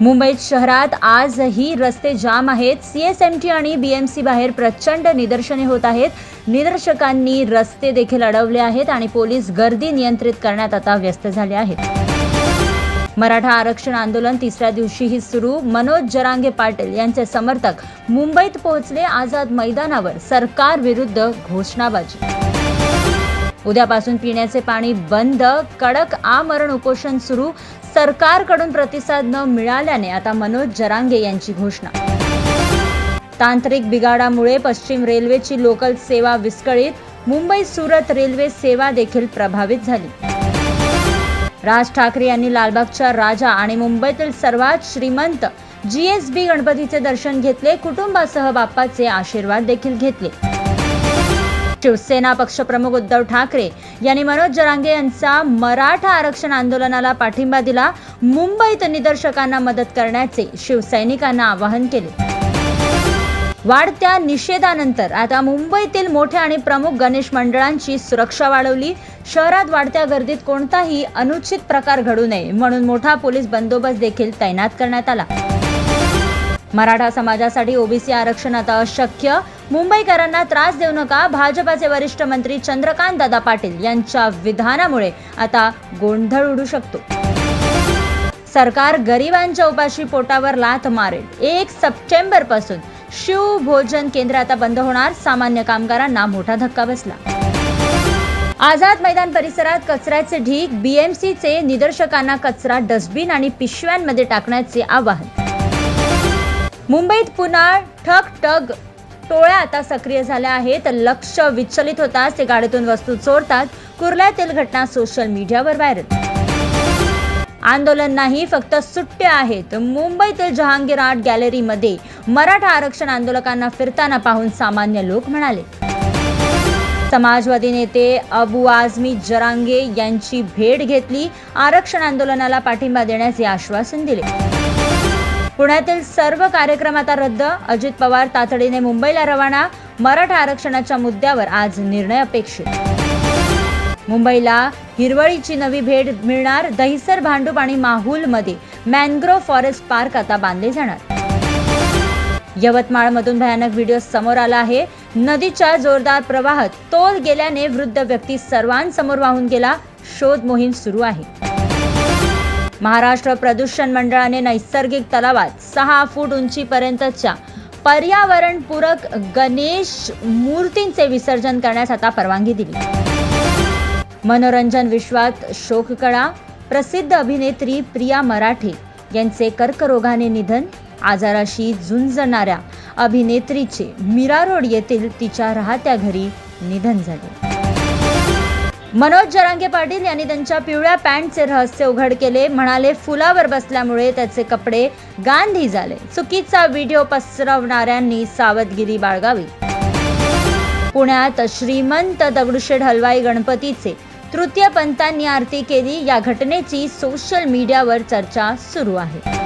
मुंबईत शहरात आजही रस्ते जाम आहेत. सीएसएमटी आणि बीएमसी बाहेर प्रचंड निदर्शने होत आहेत. निदर्शकांनी रस्ते देखील अडवले आहेत आणि पोलीस गर्दी नियंत्रित करण्यात आता व्यस्त झाले आहेत. मराठा आरक्षण आंदोलन तिसऱ्या दिवशीही सुरू. मनोज जरांगे पाटील यांचे समर्थक मुंबईत पोहोचले आझाद मैदानावर सरकार विरुद्ध घोषणाबाजी. उद्यापासून पिण्याचे पाणी बंद. कडक आमरण उपोषण सुरू. सरकारकडून प्रतिसाद न मिळाल्याने आता मनोज जरांगे यांची घोषणा. तांत्रिक बिघाडामुळे पश्चिम रेल्वेची लोकल सेवा विस्कळीत मुंबई सुरत रेल्वे सेवा देखील प्रभावित झाली. राज ठाकरे यांनी लालबागच्या राजा आणि मुंबईतील सर्वात श्रीमंत जीएसबी गणपतीचे दर्शन घेतले कुटुंबासह बाप्पाचे आशीर्वाद देखील घेतले. शिवसेना पक्षप्रमुख उद्धव ठाकरे यांनी मनोज जरांगे यांचा मराठा आरक्षण आंदोलनाला पाठिंबा दिला. मुंबईत निदर्शकांना मदत करण्याचे शिवसैनिकांना आवाहन केले. वाढत्या निषेधानंतर आता मुंबईतील मोठ्या आणि प्रमुख गणेश मंडळांची सुरक्षा वाढवली. शहरात वाढत्या गर्दीत कोणताही अनुचित प्रकार घडू नये म्हणून मोठा पोलीस बंदोबस्त देखील तैनात करण्यात आला. मराठा समाजासाठी ओबीसी आरक्षण आता अशक्य. मुंबईकरांना त्रास देऊ नका भाजपाचे वरिष्ठ मंत्री चंद्रकांत दादा पाटील यांच्या विधानामुळे आता गोंधळ उडू शकतो. सरकार गरिबांच्या उपाशी पोटावर लाथ मारेल. एक सप्टेंबरपासून शिव भोजन केंद्र आता बंद होणार सामान्य कामगारांना मोठा धक्का बसला. आझाद मैदान परिसरात कचऱ्याचे ढीक बीएमसीचे निदर्शकांना कचरा डस्टबिन आणि पिशव्यांमध्ये टाकण्याचे आवाहन. मुंबईत पुन्हा ठक टग टोळ्या आता सक्रिय झाल्या आहेत. लक्ष विचलित होताच ते गाडीतून वस्तू चोरतात. कुर्ल्यातील घटना सोशल मीडियावर व्हायरल. आंदोलन नाही फक्त सुट्ट्या आहेत. मुंबईतील जहांगीर आर्ट गॅलरीमध्ये मराठा आरक्षण आंदोलकांना फिरताना पाहून सामान्य लोक म्हणाले समाजवादी नेते अबू आझमी जरांगे यांची भेट घेतली. आरक्षण आंदोलनाला पाठिंबा देण्याचे आश्वासन दिले. पुण्यातील सर्व कार्यक्रम आता रद्द. अजित पवार तातडीने मुंबईला रवाना. मराठा आरक्षणाच्या मुद्द्यावर आज निर्णय अपेक्षित. मुंबईला हिरवळीची नवी भेट मिळणार. दहिसर भांडूप आणि माहूलमध्ये मॅनग्रोव्ह फॉरेस्ट पार्क आता बांधले जाणार. यवतमाळमधून भयानक व्हिडिओ समोर आला आहे. नदीच्या जोरदार प्रवाहात तोल गेल्याने वृद्ध व्यक्ती सर्वांसमोर वाहून गेला. शोध मोहीम सुरू आहे. महाराष्ट्र प्रदूषण मंडळाने नैसर्गिक तलावात सहा फूट उंचीपर्यंतच्या पर्यावरणपूरक गणेश मूर्तींचे विसर्जन करण्यास आता परवानगी दिली. मनोरंजन विश्वात शोककळा प्रसिद्ध अभिनेत्री प्रिया मराठे यांचे कर्करोगाने निधन आजाराशी झुंजणाऱ्या अभिनेत्रीचे मीरा रोड येथील तिच्या राहत्या घरी निधन झाले. मनोज जरांगे पाटील यांनी त्यांच्या पिवळ्या पॅन्टचे रहस्य उघड केले. म्हणाले फुलावर बसल्यामुळे त्याचे कपडे गांधी झाले. चुकीचा व्हिडिओ पसरवणाऱ्यांनी सावधगिरी बाळगावी. पुण्यात श्रीमंत दगडूशेठ हलवाई गणपतीचे तृतीय पंतांनी आरती केली. या घटनेची सोशल मीडियावर चर्चा सुरू आहे.